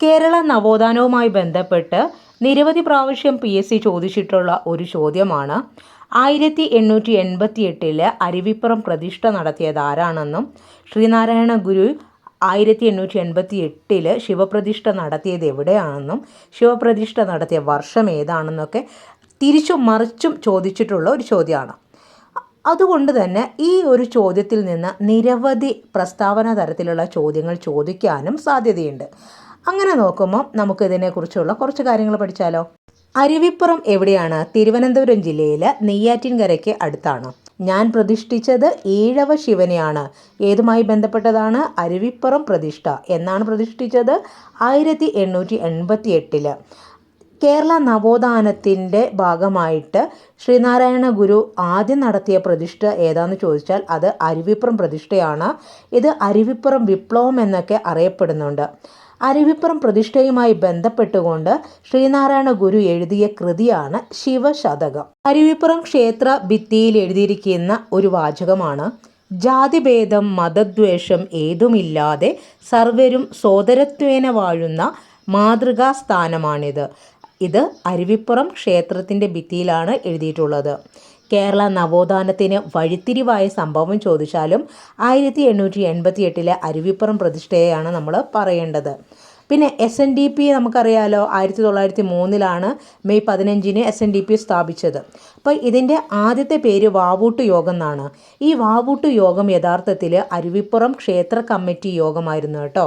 കേരള നവോത്ഥാനവുമായി ബന്ധപ്പെട്ട് നിരവധി പ്രാവശ്യം പി എസ് സി ചോദിച്ചിട്ടുള്ള ഒരു ചോദ്യമാണ്. ആയിരത്തി എണ്ണൂറ്റി എൺപത്തി എട്ടിൽ അരുവിപ്പുറം പ്രതിഷ്ഠ നടത്തിയത് ആരാണെന്നും ശ്രീനാരായണ ഗുരു ആയിരത്തി എണ്ണൂറ്റി എൺപത്തി എട്ടിൽ ശിവപ്രതിഷ്ഠ നടത്തിയത് എവിടെയാണെന്നും ശിവപ്രതിഷ്ഠ നടത്തിയ വർഷം ഏതാണെന്നൊക്കെ തിരിച്ചും മറിച്ചും ചോദിച്ചിട്ടുള്ള ഒരു ചോദ്യമാണ്. അതുകൊണ്ട് തന്നെ ഈ ഒരു ചോദ്യത്തിൽ നിന്ന് നിരവധി പ്രസ്താവന തരത്തിലുള്ള ചോദ്യങ്ങൾ ചോദിക്കാനും സാധ്യതയുണ്ട്. അങ്ങനെ നോക്കുമ്പോൾ നമുക്ക് ഇതിനെക്കുറിച്ചുള്ള കുറച്ച് കാര്യങ്ങൾ പഠിച്ചാലോ? അരുവിപ്പുറം എവിടെയാണ്? തിരുവനന്തപുരം ജില്ലയിലെ നെയ്യാറ്റിൻകരയ്ക്ക് അടുത്താണ്. ഞാൻ പ്രതിഷ്ഠിച്ചത് ഈഴവ ശിവനെയാണ്. ഏതുമായി ബന്ധപ്പെട്ടതാണ്? അരുവിപ്പുറം പ്രതിഷ്ഠ എന്നാണ് പ്രതിഷ്ഠിച്ചത് ആയിരത്തി എണ്ണൂറ്റി എൺപത്തി എട്ടിൽ കേരള നവോത്ഥാനത്തിന്റെ ഭാഗമായിട്ട് ശ്രീനാരായണ ഗുരു ആദ്യം നടത്തിയ പ്രതിഷ്ഠ ഏതാന്ന് ചോദിച്ചാൽ അത് അരുവിപ്പുറം പ്രതിഷ്ഠയാണ്. ഇത് അരുവിപ്പുറം വിപ്ലവം എന്നൊക്കെ അറിയപ്പെടുന്നുണ്ട്. അരുവിപ്പുറം പ്രതിഷ്ഠയുമായി ബന്ധപ്പെട്ടുകൊണ്ട് ശ്രീനാരായണ ഗുരു എഴുതിയ കൃതിയാണ് ശിവശതകം. അരുവിപ്പുറം ക്ഷേത്ര ഭിത്തിയിൽ എഴുതിയിരിക്കുന്ന ഒരു വാചകമാണ് ജാതിഭേദം മതദ്വേഷം ഏതുമില്ലാതെ സർവരും സോദരത്വേന വാഴുന്ന മാതൃകാ സ്ഥാനമാണിത് ഇത് അരുവിപ്പുറം ക്ഷേത്രത്തിന്റെ ഭിത്തിയിലാണ് എഴുതിയിട്ടുള്ളത്. കേരള നവോത്ഥാനത്തിന് വഴിത്തിരിവായ സംഭവം ചോദിച്ചാലും ആയിരത്തി എണ്ണൂറ്റി എൺപത്തി എട്ടിലെ അരുവിപ്പുറം പ്രതിഷ്ഠയെയാണ് നമ്മൾ പറയേണ്ടത്. പിന്നെ എസ് എൻ ഡി പി നമുക്കറിയാലോ ആയിരത്തി തൊള്ളായിരത്തി മൂന്നിലാണ് മെയ് പതിനഞ്ചിന് എസ് എൻ ഡി പി സ്ഥാപിച്ചത്. അപ്പോൾ ഇതിന്റെ ആദ്യത്തെ പേര് വാവൂട്ട് യോഗം എന്നാണ് ഈ വാവൂട്ട് യോഗം യഥാർത്ഥത്തിൽ അരുവിപ്പുറം ക്ഷേത്ര കമ്മിറ്റി യോഗമായിരുന്നു കേട്ടോ.